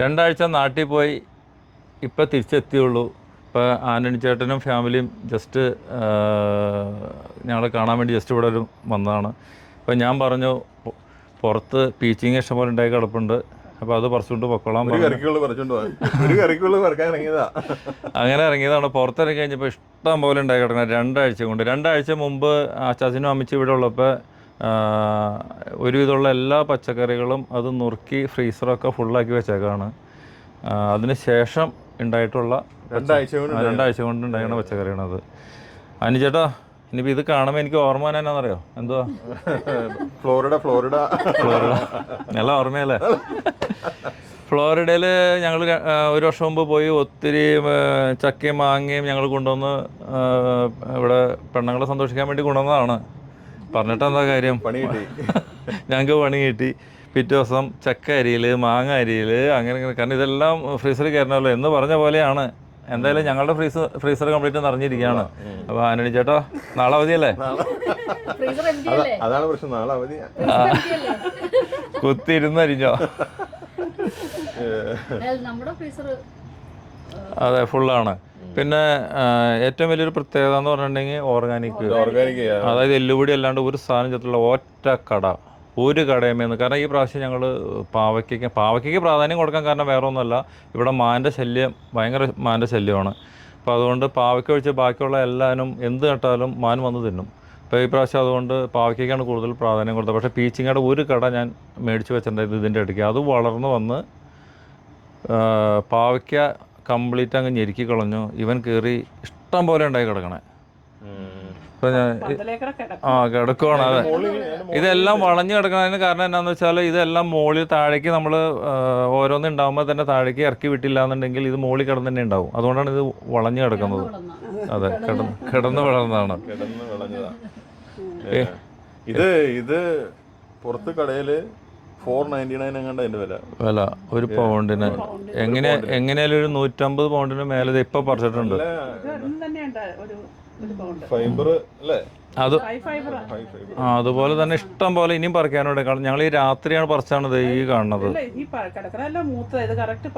രണ്ടാഴ്ച നാട്ടിൽ പോയി ഇപ്പം തിരിച്ചെത്തിയുള്ളൂ. ഇപ്പോൾ ആന്റണി ചേട്ടനും ഫാമിലിയും ജസ്റ്റ് ഞങ്ങളെ കാണാൻ വേണ്ടി ജസ്റ്റ് ഇവിടെ ഒരു വന്നതാണ്. അപ്പോൾ ഞാൻ പറഞ്ഞു പുറത്ത് പീച്ചിങ് ഇഷ്ടംപോലെ ഉണ്ടായി കിടപ്പുണ്ട്. അപ്പോൾ അത് പറിച്ചുകൊണ്ട് പൊക്കോളാം അങ്ങനെ ഇറങ്ങിയതാണ്. പുറത്തിറങ്ങി കഴിഞ്ഞപ്പോൾ ഇഷ്ടം പോലെ ഉണ്ടായി കിടക്കുന്നത് രണ്ടാഴ്ച കൊണ്ട്. രണ്ടാഴ്ച മുമ്പ് അച്ചാച്ചനും അമ്മച്ചും ഇവിടെ ഉള്ളപ്പോൾ ഒരുവിധമുള്ള എല്ലാ പച്ചക്കറികളും അത് നുറുക്കി ഫ്രീസറൊക്കെ ഫുള്ളാക്കി വെച്ചേക്കാണ്. അതിന് ശേഷം ഉണ്ടായിട്ടുള്ള രണ്ടാഴ്ച കൊണ്ട് രണ്ടാഴ്ച കൊണ്ട് ഉണ്ടായിരുന്ന പച്ചക്കറിയാണത് അനുചേട്ടാ ഇനിയിപ്പോൾ ഇത് കാണുമ്പോൾ എനിക്ക് ഓർമ്മ തന്നെയാണെന്നറിയോ എന്തുവാ? Florida Florida. ഫ്ലോറിഡ. നല്ല ഓർമ്മയല്ലേ? ഫ്ലോറിഡയിൽ ഞങ്ങൾ ഒരു വർഷം മുമ്പ് പോയി ഒത്തിരി ചക്കയും മാങ്ങയും ഞങ്ങൾ കൊണ്ടുവന്ന് ഇവിടെ പെണ്ണുങ്ങളെ സന്തോഷിക്കാൻ വേണ്ടി കൊണ്ടുവന്നതാണ്. പറഞ്ഞിട്ട് എന്താ കാര്യം? പണി കിട്ടി. ഞങ്ങൾക്ക് പണി കിട്ടി. പിറ്റേ ദിവസം ചക്ക അരിയിൽ മാങ്ങ അരിയിൽ അങ്ങനെ ഇങ്ങനെ. കാരണം ഇതെല്ലാം ഫ്രീസറിൽ കയറണമല്ലോ. എന്ന് പറഞ്ഞ പോലെയാണ്. എന്തായാലും ഞങ്ങളുടെ ഫ്രീസർ ഫ്രീസർ കംപ്ലീറ്റ് നിറഞ്ഞിരിക്കുകയാണ്. അപ്പൊ ആനണി ചേട്ടാ നാളെ അവധിയല്ലേ? അതാണ് പ്രശ്നം. നാളെ അവധി. കുത്തിരുന്നരിഞ്ഞോ നമ്മുടെ ഫ്രീസർ അതെ ഫുള്ളാണ് പിന്നെ ഏറ്റവും വലിയൊരു പ്രത്യേകത എന്ന് പറഞ്ഞിട്ടുണ്ടെങ്കിൽ ഓർഗാനിക് ഓർഗാനിക് അതായത് എല്ലുപൊടി അല്ലാണ്ട് ഒരു സാധനം ചേർത്തുള്ള ഒറ്റ കട. ഒരു കടയമേന്ന് കാരണം ഈ പ്രാവശ്യം ഞങ്ങൾ പാവയ്ക്കൊക്കെ പാവയ്ക്കയ്ക്ക് പ്രാധാന്യം കൊടുക്കാൻ കാരണം വേറെ ഒന്നുമല്ല ഇവിടെ മാന്റെ ശല്യം ഭയങ്കര മാന്റെ ശല്യമാണ്. അപ്പോൾ അതുകൊണ്ട് പാവയ്ക്ക ഒഴിച്ച് ബാക്കിയുള്ള എല്ലാവരും എന്ത് നട്ടാലും മാൻ വന്ന് തിന്നും. അപ്പോൾ ഈ പ്രാവശ്യം അതുകൊണ്ട് പാവയ്ക്കയ്ക്കാണ് കൂടുതൽ പ്രാധാന്യം കൊടുത്തത്. പക്ഷേ പീച്ചിങ്ങയുടെ ഒരു കട ഞാൻ മേടിച്ച് വെച്ചിട്ടുണ്ടായിരുന്നു ഇതിന്റെ ഇടയ്ക്ക് അത് വളർന്ന് വന്ന് പാവയ്ക്ക കംപ്ലീറ്റ് അങ്ങ് ഞെരുക്കി കളഞ്ഞു. ഇവൻ കയറി ഇഷ്ടം പോലെ ഉണ്ടായി കിടക്കണേ. ആ കിടക്കുവാണ്. അതെ. ഇതെല്ലാം വളഞ്ഞു കിടക്കുന്നതിന് കാരണം എന്നാന്ന് വെച്ചാൽ ഇതെല്ലാം മോളിൽ താഴേക്ക് നമ്മൾ ഓരോന്ന് ഉണ്ടാകുമ്പോൾ തന്നെ താഴേക്ക് ഇറക്കി വിട്ടില്ല എന്നുണ്ടെങ്കിൽ ഇത് മോളിൽ കിടന്ന് തന്നെ ഉണ്ടാവും. അതുകൊണ്ടാണ് ഇത് വളഞ്ഞു കിടക്കുന്നത്. അതെ കിടന്ന് കിടന്ന് വളർന്നതാണ്. കിടന്ന് വിളഞ്ഞതാ ഇത് ഇത് പുറത്ത് കടയിൽ ഫോർ നയന്റി നയൻ എങ്ങാണ്ട് അതിന്റെ വില. വില ഒരു പൗണ്ടിന്. എങ്ങനെ എങ്ങനെയാലും ഒരു നൂറ്റമ്പത് പൗണ്ടിന് മേലെ ഇപ്പൊ പറിച്ചിട്ടുണ്ട്. ഫൈബർ അല്ലേ? അത് ഹൈ ഫൈബർ ആ അതുപോലെ തന്നെ ഇഷ്ടം പോലെ ഇനിയും പറിക്കാനുണ്ട്. കാരണം ഞങ്ങൾ ഈ രാത്രിയാണ് പറിച്ചാണത് ഈ കാണുന്നത്.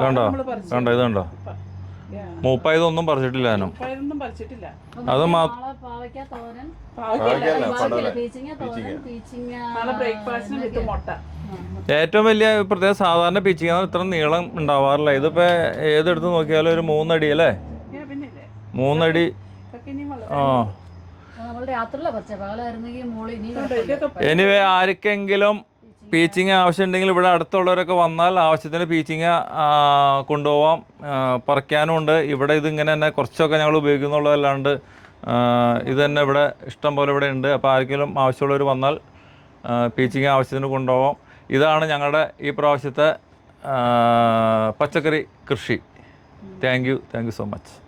കണ്ടോ? കണ്ടോ? ഇത് കണ്ടോ? മൂപ്പായതൊന്നും പറിച്ചിട്ടില്ല ഞാനും പറിച്ചിട്ടില്ല. അത് മാ- പാവയ്ക്ക തോരൻ. പാവയ്ക്കല്ല, പടവലം. പീച്ചിങ്ങ തോരൻ പീച്ചിങ്ങ. നാളെ ബ്രേക്ക്ഫാസ്റ്റിന് മുട്ട. ഏറ്റവും വലിയ പ്രത്യേക സാധാരണ പീച്ചിങ് ഇത്ര നീളം ഉണ്ടാവാറില്ല. ഇതിപ്പോ ഏതെടുത്ത് നോക്കിയാലും ഒരു മൂന്നടി അല്ലേ? പിന്നില്ലേ? മൂന്നടി. ഇതൊക്കെ ഇനിയും വളരെ. ആ. നമ്മൾ രാത്രിയിലെ പച്ച പകലായിരുന്നെങ്കിൽ മോൾ ഇനി എനിവേ ആർക്കെങ്കിലും പീച്ചിങ് ആവശ്യമുണ്ടെങ്കിൽ ഇവിടെ അടുത്തുള്ളവരൊക്കെ വന്നാൽ ആവശ്യത്തിന് പീച്ചിങ് കൊണ്ടുപോവാം. പറിക്കാനും ഉണ്ട് ഇവിടെ ഇതിങ്ങനെ തന്നെ കുറച്ചൊക്കെ ഞങ്ങൾ ഉപയോഗിക്കുന്നുള്ളതല്ലാണ്ട് ഇത് തന്നെ ഇവിടെ ഇഷ്ടം പോലെ ഇവിടെ ഉണ്ട്. അപ്പോൾ ആർക്കെങ്കിലും ആവശ്യമുള്ളവർ വന്നാൽ പീച്ചിങ് ആവശ്യത്തിന് കൊണ്ടുപോവാം. ഇതാണ് ഞങ്ങളുടെ ഈ പ്രാവശ്യത്തെ പച്ചക്കറി കൃഷി. Thank you thank you so much